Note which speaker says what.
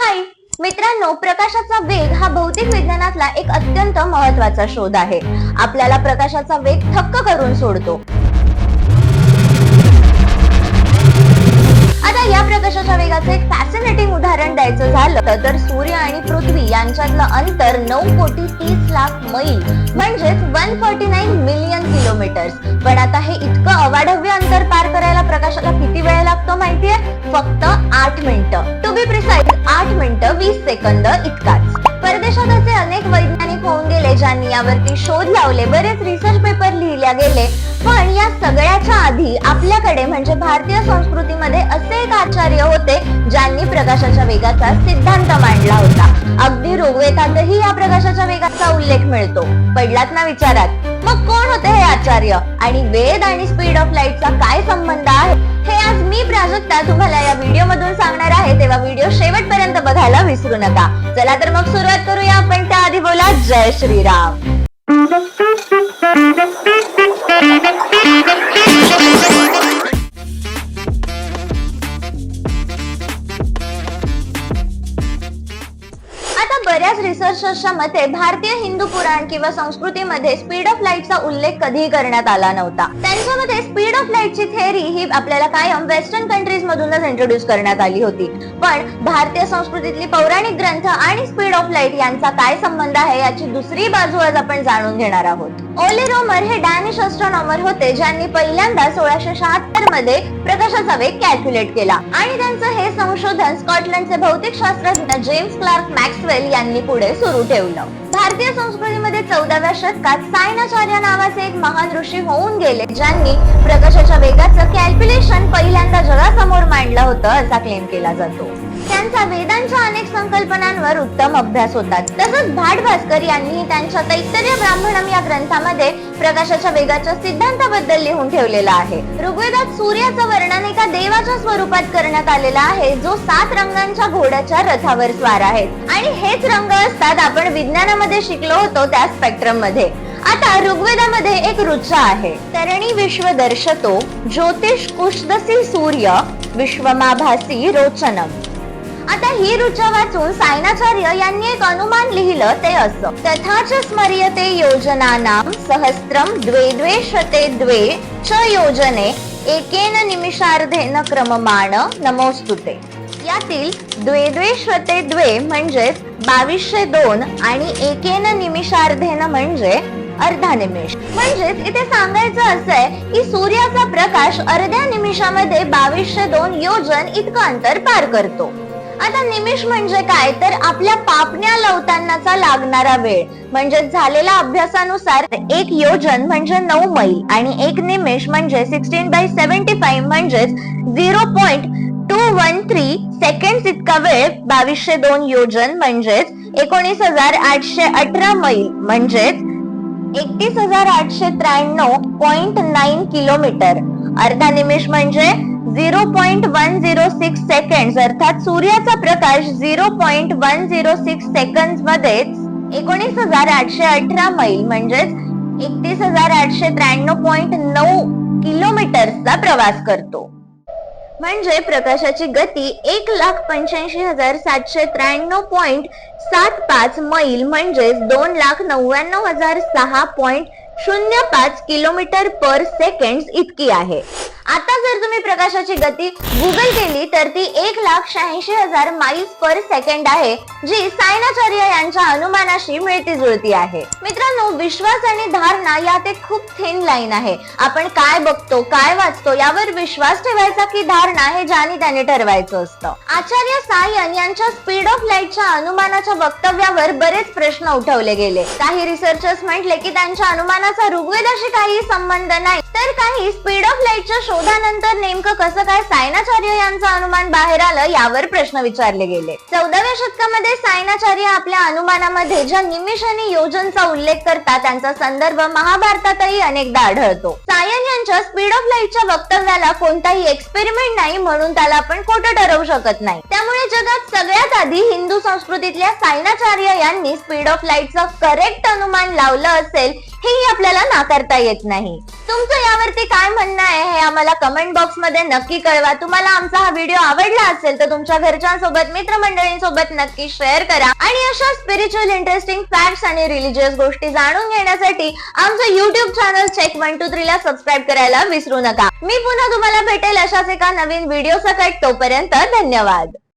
Speaker 1: हाय मित्रांनो प्रकाशाचा वेग हा भौतिक विज्ञानातला एक अत्यंत महत्त्वाचा शोध आहे. आपल्याला प्रकाशाचा वेग थक्क करून सोडतो. आता या प्रकाशाच्या वेगाचं एक फॅसिनेटिंग उदाहरण द्यायचं झालं तर- सूर्य आणि पृथ्वी यांच्यातलं अंतर नऊ कोटी तीस लाख मैल म्हणजेच one forty nine million kilometres. पण आता हे इतकं अवाढव्य अंतर पार करायला प्रकाशाला किती वेळ लागतो माहितीये? फक्त आठ मिनिटं. टू बी सेकंद इतकाच. परदेशात असे अनेक वैज्ञानिक होऊन गेले ज्यांनी यावरती शोध लावले बरेच रिसर्च पेपर लिहिल्या गेले. पण या सगळ्याच्या आधी आपल्याकडे म्हणजे भारतीय संस्कृतीमध्ये असे एक आचार्य होते ज्यांनी प्रकाशाच्या वेगाचा सिद्धांत मांडला होता. अगदी ऋग्वेदातही या प्रकाशाच्या वेगाचा उल्लेख मिळतो. पडलात ना विचारात? मग कोण होते हे आचार्य? आणि वेद आणि स्पीड ऑफ लाईटचा काय संबंध आहे? हे आज मी प्राजक्ता तुम्हाला या व्हिडिओ मधून सांगणार आहे तेव्हा व्हिडिओ शेवटपर्यंत बघायला विसरू नका. चला तर मग सुरुवात करूया आपण. त्याआधी बोला जय श्रीराम. रिसर्चर्सच्या मते भारतीय हिंदू पुराण किंवा संस्कृतीमध्ये स्पीड ऑफ लाईटचा उल्लेख कधीही करण्यात आला नव्हता. त्यांच्या मते स्पीड ऑफ लाईटची थेअरी ही आपल्याला कायम वेस्टर्न कंट्रीज मधूनच इंट्रोड्यूस करण्यात आली होती. पण भारतीय संस्कृतीतली पौराणिक ग्रंथ आणि स्पीड ऑफ लाइट यांचा काय संबंध आहे याची दुसरी बाजू आज आपण जाणून घेणार आहोत. ओले रोमर हे डॅनिश ऑस्ट्रॉनॉमर होते ज्यांनी पहिल्यांदा सोळाशे शहात्तरमध्ये प्रकाशाचा वेग कॅल्क्युलेट केला. आणि त्यांचं हे संशोधन स्कॉटलंडचे भौतिक शास्त्रज्ञ जेम्स क्लार्क मॅक्सवेल यांनी पुढे सुरू ठेवलं. भारतीय संस्कृतीमध्ये चौदाव्या शतकात सायनाचार्य नावाचे एक महान ऋषी होऊन गेले ज्यांनी प्रकाशाच्या वेगाचं कॅल्क्युलेशन पहिल्यांदा जगासमोर मांडलं होतं असा क्लेम केला जातो. त्यांचा वेदांच्या अनेक संकल्पनांवर उत्तम अभ्यास होतात. तसंच भाट भास्कर यांनी त्यांच्या तैत्तरीय ब्राह्मणम या ग्रंथामध्ये प्रकाशाच्या वेगाच्या सिद्धांताबद्दल लिहून ठेवलेला आहे. ऋग्वेदात सूर्याचं वर्णन एका देवाच्या स्वरूपात करण्यात आलेलं आहे जो सात रंगांच्या घोड्याच्या रथावर स्वार आहेत आणि हेच रंग असतात आपण विज्ञानामध्ये शिकलो होतो त्या स्पेक्ट्रममध्ये आता ऋग्वेदामध्ये एक ऋचा आहे. तरणी विश्व दर्शतो ज्योतिष कुशदसी सूर्य विश्वमाभासी रोचनम. आता ही ऋचा वाचून सायनाचार्य यांनी एक अनुमान लिहिलं ते असं. तथाच स्मर्यते योजनानाम सहस्त्रम द्वे द्वे शते द्वे च योजने एकेन निमिषार्धेन क्रममाण नमोस्तुते. यातील द्वे द्वे शते द्वे म्हणजेच बावीसशे दोन आणि एकेन निमिषार्धेन म्हणजे अर्धा निमिष. म्हणजेच इथे सांगायचं असं आहे की सूर्याचा प्रकाश अर्ध्या निमिषामध्ये बावीसशे दोन योजन इतकं अंतर पार करतो. आता निमिष म्हणजे काय? तर आपल्या पापण्या लवतानाचा लागणारा वेळ. म्हणजे झालेला अभ्यासानुसार एक योजन म्हणजे नऊ मैल आणि एक निमिष म्हणजे सिक्स्टीन बाय सेव्हन्टी फाईव्ह म्हणजेच zero point two one three second इतका वेळ बावीसशे दोन योजन म्हणजेच एकोणीस हजार आठशे अठरा मैल म्हणजेच एकतीस हजार आठशे त्र्याण्णव पॉइंट नाईन किलोमीटर. अर्धा निमिष म्हणजे zero point one zero six second अर्थात सूर्याचा प्रकाश zero point one zero six second मध्येच एकोणीस हजार आठशे अठरा मैल म्हणजेच एकतीस हजार आठशे त्र्याण्णव पॉइंट नऊ किलोमीटरचा प्रवास करतो. म्हणजे प्रकाशाची गती एक लाख पंच्याऐंशी हजार सातशे त्र्याण्णव पॉइंट सात पाच मैल म्हणजेच दोन लाख नव्याण्णव हजार सहा पॉइंट शून्य पाच किलोमीटर पर सेकंड इतकी आहे. आता जर तुम्ही प्रकाशाची गती गुगल केली तर ती एक लाख शहाऐंशी हजार माइल्स पर सेकंड आहे जी सायनाचार्य यांच्या अनुमानाशी मिळती जुळती आहे. मित्रांनो विश्वास आणि धारणा यात एक खूप थिन लाईन आहे. आपण काय बघतो काय वाचतो यावर विश्वास ठेवायचा की धारणा हे ज्याने त्याने ठरवायचं असतं? आचार्य सायन यांच्या स्पीड ऑफ लाईटच्या अनुमानाच्या वक्तव्यावर बरेच प्रश्न उठवले गेले. काही रिसर्चर्स म्हटले की त्यांच्या अनुमाना अनुमानाचा ऋग्वेदाशी काही संबंध नाही तर काही स्पीड ऑफ लाईटच्या शोधानंतर नेमकं कसं काय सायनाचार्य यांचं अनुमान बाहेर आलं यावर प्रश्न विचारले गेले. चौदाव्या शतकामध्ये सायनाचार्य आपल्या अनुमानामध्ये ज्या निमिष आणि योजनचा उल्लेख करतात त्यांचा संदर्भ महाभारतातही अनेकदा आढळतो. सायन यांच्या स्पीड ऑफ लाईटच्या वक्तव्याला कोणताही एक्सपेरिमेंट नाही म्हणून त्याला आपण खोटं ठरवू शकत नाही. त्यामुळे जगात सगळ्यात आधी हिंदू संस्कृतीतल्या सायनाचार्य यांनी स्पीड ऑफ लाईटचं करेक्ट अनुमान लावलं असेल हेही आपल्याला नाकारता येत नाही. तुमचं यावरती काय म्हणणं आहे हे आम्हाला कमेंट बॉक्समध्ये नक्की कळवा. तुम्हाला आमचा हा व्हिडिओ आवडला असेल तर तुमच्या घरच्यांसोबत मित्रमंडळींसोबत नक्की शेअर करा. आणि अशा स्पिरिच्युअल इंटरेस्टिंग फॅक्ट्स आणि रिलीजियस गोष्टी जाणून घेण्यासाठी आमचं YouTube channel check one two three ला सबस्क्राईब करायला विसरू नका. मी पुन्हा तुम्हाला भेटेल अशाच एका नवीन व्हिडिओ सकट. तोपर्यंत धन्यवाद.